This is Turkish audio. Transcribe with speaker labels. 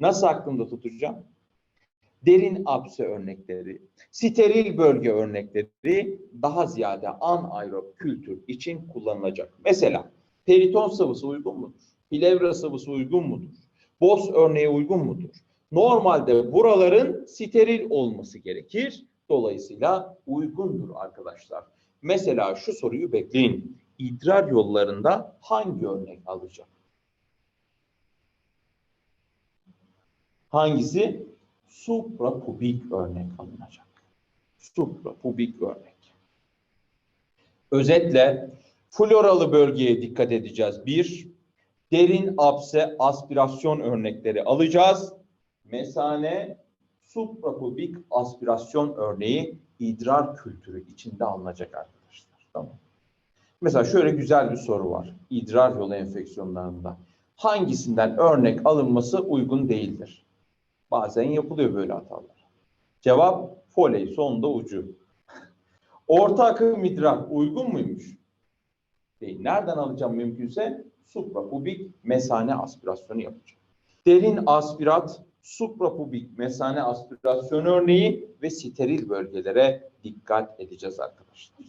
Speaker 1: Nasıl aklımda tutacağım? Derin apse örnekleri, steril bölge örnekleri daha ziyade anaerob kültür için kullanılacak. Mesela periton sıvısı uygun mudur? Plevra sıvısı uygun mudur? Boz örneği uygun mudur? Normalde buraların steril olması gerekir. Dolayısıyla uygundur arkadaşlar. Mesela şu soruyu bekleyin. İdrar yollarında hangi örnek alacak? Hangisi? Suprapubik örnek alınacak. Suprapubik örnek. Özetle floralı bölgeye dikkat edeceğiz. Bir, derin apse aspirasyon örnekleri alacağız. Mesane, suprapubik aspirasyon örneği idrar kültürü içinde alınacak arkadaşlar. Tamam. Mesela şöyle güzel bir soru var. İdrar yolu enfeksiyonlarında. Hangisinden örnek alınması uygun değildir? Bazen yapılıyor böyle hatalar. Cevap foley sonda ucu. Orta akım idrar uygun muymuş? Değil. Nereden alacağım mümkünse? Suprapubik mesane aspirasyonu yapacağım. Derin aspirat, suprapubik mesane aspirasyon örneği ve steril bölgelere dikkat edeceğiz arkadaşlar.